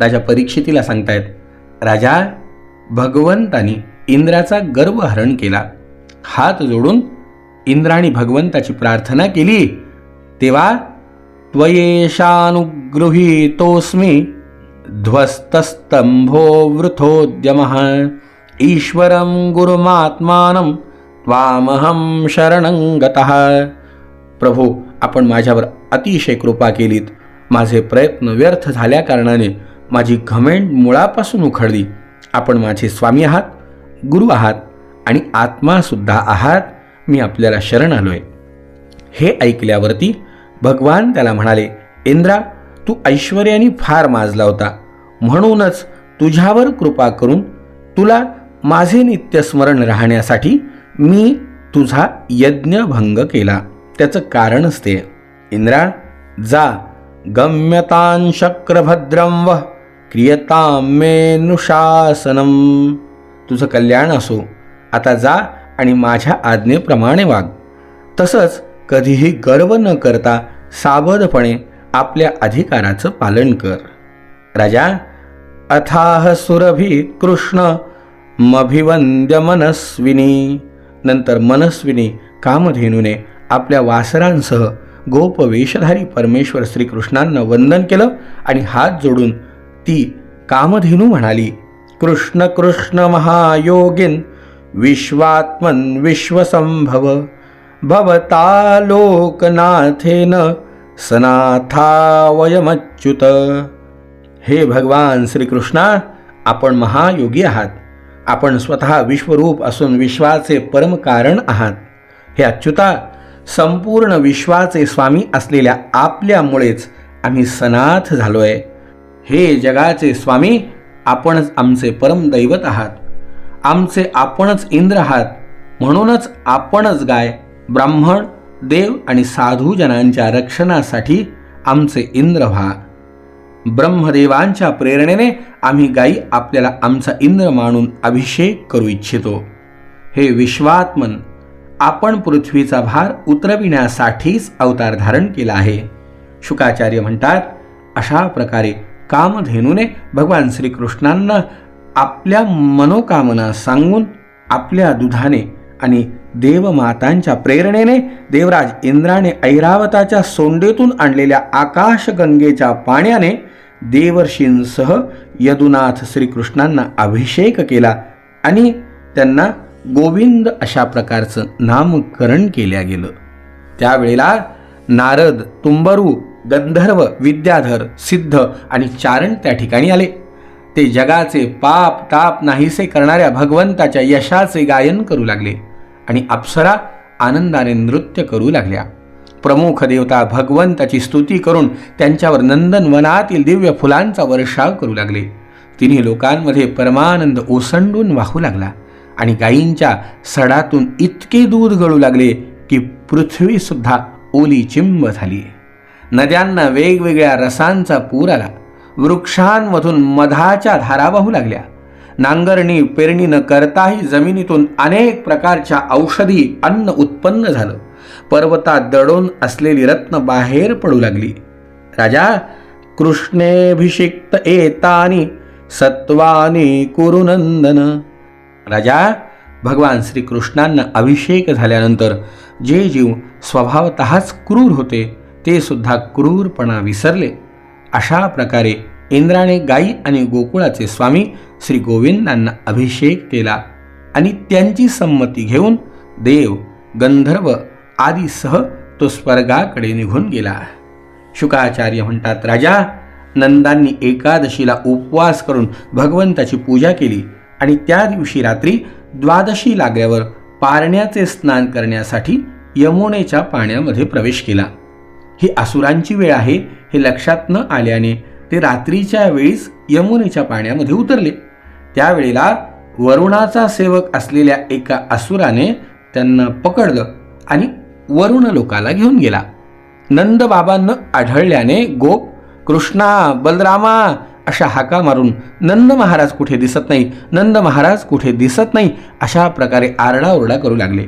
राजा परीक्षितीला सांगतायत राजा भगवंतानी इंद्राचा गर्व हरण केला. हात जोडून इंद्राने भगवंताची प्रार्थना केली. तेव्हा त्वयेशानुगृहीतोस्मी ध्वस्तस्तंभो वृथोद्यम. ईश्वरं गुरुमात्मानं त्वामहं शरणं गतः. प्रभू आपण माझ्यावर अतिशय कृपा केलीत. माझे प्रयत्न व्यर्थ झाल्याकारणाने माझी घमेंड मुळापासून उखडली. आपण माझे स्वामी आहात गुरु आहात आणि आत्मासुद्धा आहात मी आपल्याला शरण आलो आहे हे ऐकल्यावरती भगवान त्याला म्हणाले इंद्रा तू ऐश्वर्याने फार माजला होता. म्हणूनच तुझ्यावर कृपा करून तुला माझे नित्यस्मरण राहण्यासाठी मी तुझा यज्ञभंग केला. त्याचं कारणच ते इंद्रा जा. गम्यतान शक्रभद्रम व क्रियतां मेनुशासनम तुझं कल्याण असो. आता जा आणि माझ्या आज्ञेप्रमाणे वाग. तसंच कधीही गर्व न करता सावधपणे आपल्या अधिकाराचं पालन कर. राजा अथाह सुरभी कृष्ण मभिवंद्य मनस्विनी. नंतर मनस्विनी कामधेनूने आपल्या वासरांसह गोप वेशधारी परमेश्वर श्रीकृष्णांना वंदन केलं आणि हात जोडून ती कामधेनू म्हणाली कृष्ण कृष्ण महायोगिन विश्वात्मन विश्वसंभव भवता लोकनाथेन सनाथावयमच्युत. हे भगवान श्रीकृष्णा आपण महायोगी आहात. आपण स्वतः विश्वरूप असून विश्वाचे परमकारण आहात. हे अच्युता संपूर्ण विश्वाचे स्वामी असलेल्या आपल्यामुळेच आम्ही सनाथ झालोय. हे जगाचे स्वामी आपणच आमचे परमदैवत आहात. आमचे आपणच इंद्र आहात. म्हणूनच आपणच गाय ब्राह्मण देव आणि साधू जनांच्या रक्षणासाठी आमचे इंद्र व्हा. ब्रह्मदेवांच्या प्रेरणेने आम्ही गायी आपल्याला आमचा इंद्र मानून अभिषेक करू इच्छितो. हे विश्वात्मन आपण पृथ्वीचा भार उतरविण्यासाठीच अवतार धारण केला आहे. शुकाचार्य म्हणतात अशा प्रकारे कामधेनूने भगवान श्रीकृष्णांना आपल्या मनोकामना सांगून आपल्या दुधाने आणि देवमातांच्या प्रेरणेने देवराज इंद्राने ऐरावताच्या सोंडेतून आणलेल्या आकाशगंगेच्या पाण्याने देवर्षींसह यदुनाथ श्रीकृष्णांना अभिषेक केला आणि त्यांना गोविंद अशा प्रकारचं नामकरण केल्या गेलं. त्यावेळेला नारद तुंबरू गंधर्व विद्याधर सिद्ध आणि चारण त्या ठिकाणी आले. ते जगाचे पाप ताप नाहीसे करणाऱ्या भगवंताच्या यशाचे गायन करू लागले आणि अप्सरा आनंदाने नृत्य करू लागल्या. प्रमुख देवता भगवंताची स्तुती करून त्यांच्यावर नंदनवनातील दिव्य फुलांचा वर्षाव करू लागले. तिन्ही लोकांमध्ये परमानंद ओसंडून वाहू लागला आणि गायींच्या सडातून इतके दूध गळू लागले की पृथ्वीसुद्धा ओली चिंब झाली. नद्यांना वेगवेगळ्या रसांचा पूर आला. वृक्षांमधून मधाच्या धारा वाहू लागल्या. नांगरणी पेरणी न करताही जमिनीतून अनेक प्रकारच्या औषधी अन्न उत्पन्न झालं. पर्वतात दडून असलेली रत्न बाहेर पडू लागली. राजा कृष्णेभिषिक्त एतानी सत्वानी कुरुनंदन. राजा भगवान श्रीकृष्णांना अभिषेक झाल्यानंतर जे जीव स्वभावतःच क्रूर होते ते सुद्धा क्रूरपणा विसरले. अशा प्रकारे इंद्राने गायी आणि गोकुळाचे स्वामी श्री गोविंदांना अभिषेक केला आणि त्यांची संमती घेऊन देव गंधर्व आदीसह तो स्वर्गाकडे निघून गेला. शुकाचार्य म्हणतात राजा नंदांनी एकादशीला उपवास करून भगवंताची पूजा केली आणि त्या दिवशी रात्री द्वादशी लागल्यावर पारण्याचे स्नान करण्यासाठी यमुनेच्या पाण्यामध्ये प्रवेश केला. ही असुरांची वेळ आहे हे लक्षात न आल्याने ते रात्रीच्या वेळीस यमुनेच्या पाण्यामध्ये उतरले. त्यावेळेला वरुणाचा सेवक असलेल्या एका असुराने त्यांना पकडलं आणि वरुण लोकाला घेऊन गेला. नंदबाबांना आढळल्याने गोप कृष्णा बलरामा अशा हाका मारून नंद महाराज कुठे दिसत नाही? नंद महाराज कुठे दिसत नाही? अशा प्रकारे आरडाओरडा करू लागले.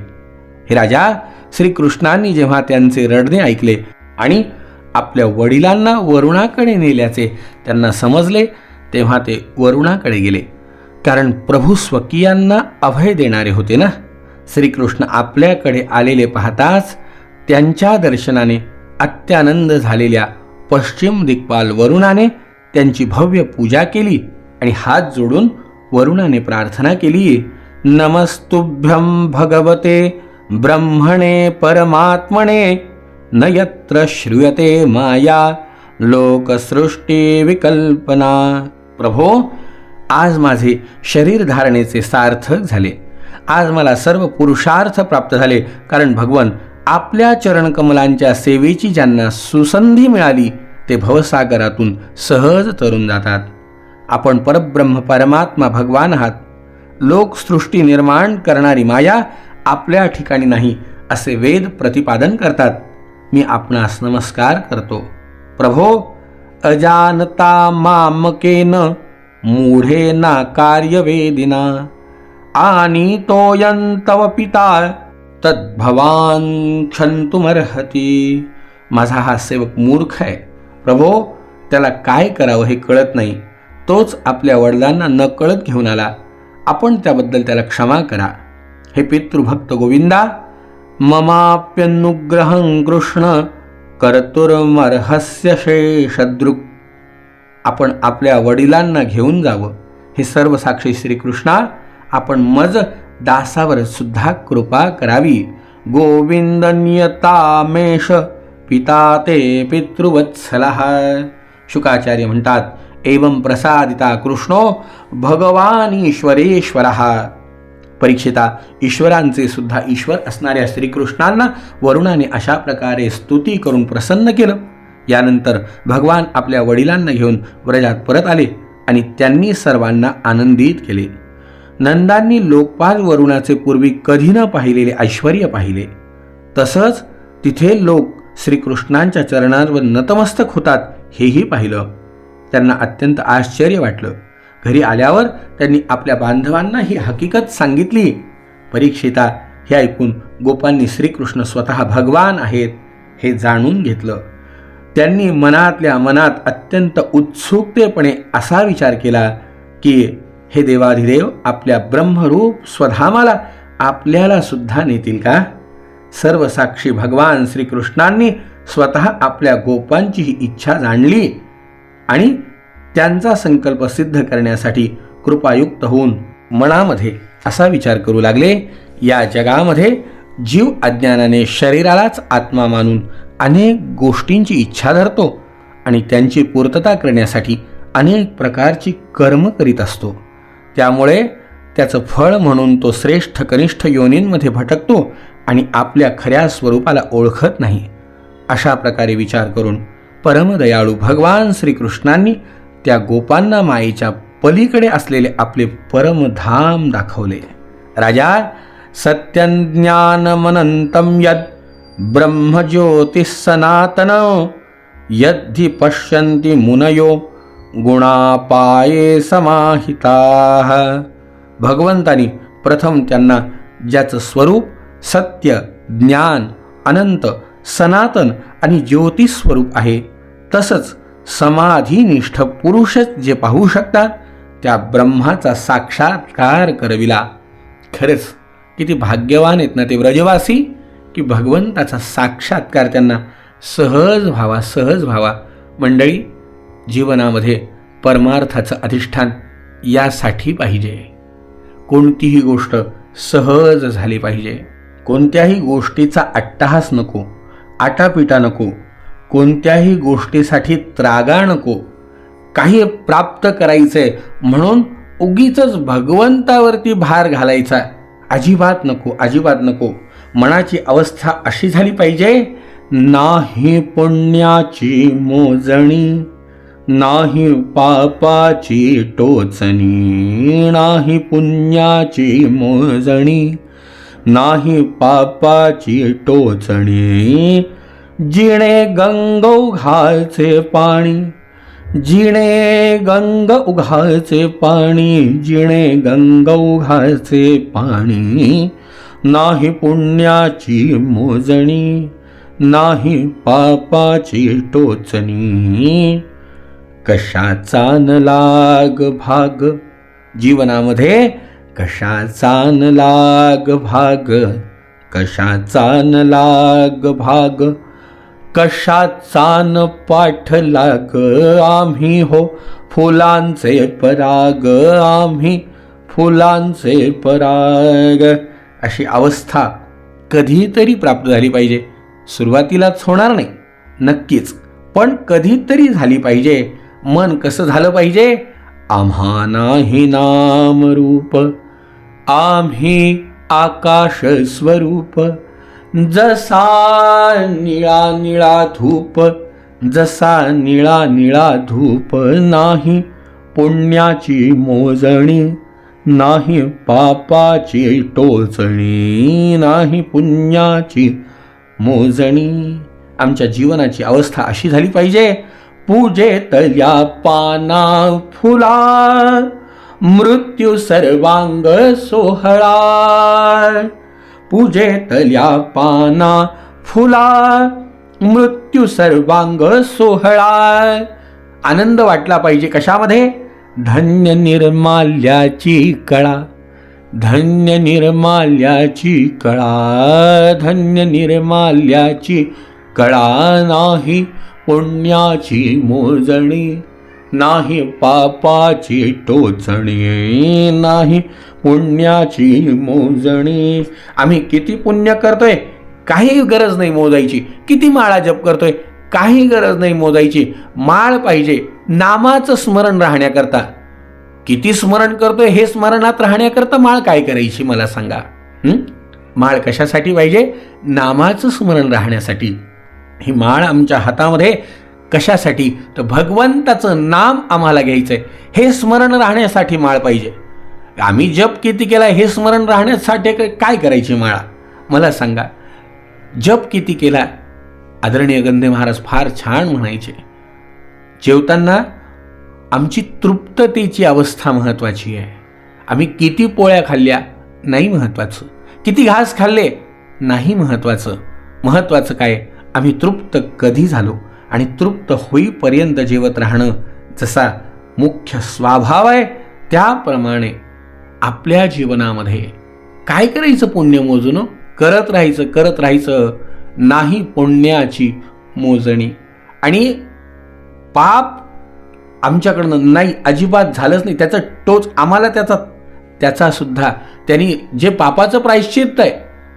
हे राजा श्रीकृष्णांनी जेव्हा त्यांचे रडणे ऐकले आणि आपल्या वडिलांना वरुणाकडे नेल्याचे त्यांना समजले तेव्हा ते वरुणाकडे गेले. कारण प्रभू स्वकीयांना अभय देणारे होते ना? श्रीकृष्ण आपल्याकडे आलेले पाहताच त्यांच्या दर्शनाने अत्यानंद झालेल्या पश्चिम दिग्पाल वरुणाने त्यांची भव्य पूजा केली आणि हात जोडून वरुणाने प्रार्थना केली नमस्तुभ्यम भगवते ब्रह्मणे परमात्मने न यत्र श्रूयते माया लोकसृष्टी विकल्पना. प्रभो आज माझे शरीर धारणेचे सार्थक झाले. आज मला सर्व पुरुषार्थ प्राप्त झाले कारण भगवन आपल्या चरणकमलांच्या सेवेची ज्यांना सुसंधी मिळाली ते भवसागरातून सहज तरून जातात. आपण परब्रह्म परमात्मा भगवान आहात. लोकसृष्टी निर्माण करणारी माया आपल्या ठिकाणी नाही असे वेद प्रतिपादन करतात. मी आपणास नमस्कार करतो. प्रभो अजानता मामकेन मूढे ना कार्यवेदिना आणि तोयंतव पिता तद्भवान क्षंतुमर्हती माझा हा सेवक मूर्ख आहे. प्रभो त्याला काय करावं हे कळत नाही. तोच आपल्या वडिलांना न कळत घेऊन आला. आपण त्याबद्दल त्याला क्षमा करा. हे पितृभक्त गोविंदा ममाप्यनुग्रहं कृष्ण कर्तुर्मर्हस्य शेषदृक् आपण आपल्या वडिलांना घेऊन जावं. हे सर्व साक्षी श्रीकृष्णा आपण मज दासावर सुद्धा कृपा करावी. गोविंदन्यतामेश पिता ते पितृवत्सला. शुकाचार्य म्हणतात एवं प्रसादिता कृष्णो भगवान ईश्वरेश्वर. परीक्षिता ईश्वरांचे सुद्धा ईश्वर असणाऱ्या श्रीकृष्णांना वरुणाने अशा प्रकारे स्तुती करून प्रसन्न केलं. यानंतर भगवान आपल्या वडिलांना घेऊन व्रजात परत आले आणि त्यांनी सर्वांना आनंदित केले. नंदांनी लोकपाल वरुणाचे पूर्वी कधी न पाहिलेले ऐश्वर पाहिले. तसंच तिथे लोक श्रीकृष्णांच्या चरणांवर नतमस्तक होतात हेही पाहिलं. त्यांना अत्यंत आश्चर्य वाटलं. घरी आल्यावर त्यांनी आपल्या बांधवांना ही हकीकत सांगितली. परीक्षिता हे ऐकून गोपांनी श्रीकृष्ण स्वतः भगवान आहेत हे जाणून घेतलं. त्यांनी मनातल्या मनात अत्यंत उत्सुकतेपणे असा विचार केला की हे देवाधिदेव आपल्या ब्रह्मरूप स्वधामाला आपल्याला सुद्धा नेतील का? सर्व साक्षी भगवान श्रीकृष्णांनी स्वतः आपल्या गोपांची ही इच्छा जाणली आणि त्यांचा संकल्प सिद्ध करण्यासाठी कृपायुक्त होऊन मनामध्ये असा विचार करू लागले या जगामध्ये जीव अज्ञानाने शरीरालाच आत्मा मानून अनेक गोष्टींची इच्छा धरतो आणि त्यांची पूर्तता करण्यासाठी अनेक प्रकारची कर्म करीत असतो. त्यामुळे त्याचं फळ म्हणून तो श्रेष्ठ कनिष्ठ योनींमध्ये भटकतो आणि आपल्या खऱ्या स्वरूपाला ओळखत नाही. अशा प्रकारे विचार करून परमदयाळू भगवान श्रीकृष्णांनी त्या गोपांना मायेच्या पलीकडे असलेले आपले परमधाम दाखवले. राजा सत्यज्ञानमनंतम यद ब्रह्मज्योतिः सनातन यद्धि पश्यन्ति मुनयो गुणापाये समाहिता. भगवंतानी प्रथम त्यांना ज्याचं स्वरूप सत्य ज्ञान अनंत सनातन आणि ज्योतिस्वरूप आहे तसंच समाधीनिष्ठ पुरुषच जे पाहू शकतात त्या ब्रह्माचा साक्षात्कार करविला. खरंच किती भाग्यवान आहेत ना ते व्रजवासी की भगवंताचा साक्षात्कार त्यांना सहज व्हावा सहज व्हावा. मंडळी जीवनामध्ये परमार्थाचं अधिष्ठान यासाठी पाहिजे. कोणतीही गोष्ट सहज झाली पाहिजे. कोणत्याही गोष्टीचा अट्टहास नको आटापिटा नको कोणत्याही गोष्टीसाठी त्रागा नको. काही प्राप्त करायचंय म्हणून उगीच भगवंतावरती भार घालायचा. अजिबात नको अजिबात नको. मनाची अवस्था अशी झाली पाहिजे नाही पुण्याची मोजणी नाही पापाची टोचणी नाही पुण्याची मोजणी नाही पापाची टोचणी. जिणे गंग उघाचे पाणी जिणे गंग उघाचे पाणी जिणे गंग उघाचे पाणी नाही पुण्याची मोजणी नाही पापाची टोचणी. कशाचा न लाग भाग? जीवनामध्ये कशाचा न लाग भाग? कशाचा न लाग भाग? कशाचा न पाठ लाग? आम्ही हो फुलांचे पराग. आम्ही फुलांचे पराग. अशी अवस्था कधीतरी प्राप्त झाली पाहिजे. सुरुवातीलाच होणार नाही नक्कीच. पण कधीतरी झाली पाहिजे. मन कसं झालं पाहिजे? आम्हा नाही नाम रूप आम्ही आकाश स्वरूप जसा निळा निळा धूप जसा निळा निळा धूप नाही पुण्याची मोजणी नाही पापाची टोचणी नाही पुण्याची मोजणी. आमच्या जीवनाची अवस्था अशी झाली पाहिजे पूजेतल्या पाना फुला मृत्यू सर्वांग सोहळा. पूजेतल्या पाना फुला मृत्यू सर्वांग सोहळा. आनंद वाटला पाहिजे कशामध्ये? धन्य निर्माल्याची कळा. धन्य निर्माल्याची कळा. धन्य निर्माल्याची कळा नाही पुण्याची मोजणी नाही पापाची टोचणी नाही पुण्याची मोजणी. आम्ही किती पुण्य करतोय? काही गरज नाही मोजायची. किती माळा जप करतोय? काही गरज नाही मोजायची. माळ पाहिजे. नामाचं स्मरण राहण्याकरता. किती स्मरण करतोय हे स्मरणात राहण्याकरता माळ काय करायची मला सांगा? माळ कशासाठी पाहिजे? नामाचं स्मरण राहण्यासाठी. ही माळ आमच्या हातामध्ये कशासाठी? तर भगवंताचं नाम आम्हाला घ्यायचं आहे हे स्मरण राहण्यासाठी माळ पाहिजे. आम्ही जप किती केला हे स्मरण राहण्यासाठी काय करायची माळा? मला सांगा जप किती केला आदरणीय गंधे महाराज फार छान म्हणायचे. जेवताना आमची तृप्ततेची अवस्था महत्त्वाची आहे. आम्ही किती पोळ्या खाल्ल्या नाही महत्त्वाचं किती घास खाल्ले नाही महत्त्वाचं महत्त्वाचं काय? आम्ही तृप्त कधी झालो? आणि तृप्त होईपर्यंत जेवत राहणं जसा मुख्य स्वभाव आहे त्याप्रमाणे आपल्या जीवनामध्ये काय करायचं पुण्य मोजून? करत राहायचं करत राहायचं नाही पुण्याची मोजणी. आणि पाप आमच्याकडनं नाही अजिबात झालंच नाही. त्याचं टोच आम्हाला त्याचा त्याचा सुद्धा. त्यांनी जे पापाचं प्रायश्चित्त आहे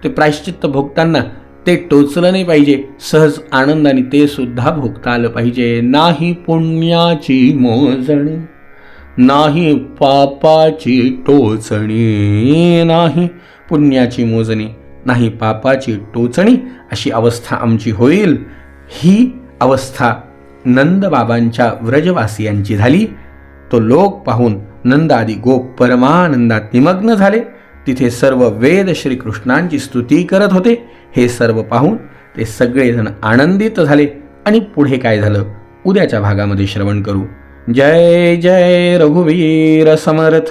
ते प्रायश्चित्त भोगताना ते टोचलं नाही पाहिजे. सहज आनंदाने ते सुद्धा भोगता आलं पाहिजे. नाही पुण्याची मोजणी. नाही पापाची टोचणी नाही पुण्याची मोजणी नाही पापाची टोचणी अशी अवस्था आमची होईल. ही अवस्था नंदबाबांच्या व्रजवासियांची झाली. तो लोक पाहून नंदादी गोप परमानंदात निमग्न झाले. तिथे सर्व वेद श्रीकृष्णांची स्तुती करत होते. हे सर्व पाहून ते सगळेजण आनंदित झाले. आणि पुढे काय झालं? उद्याच्या भागामध्ये श्रवण करू. जय जय रघुवीर समर्थ।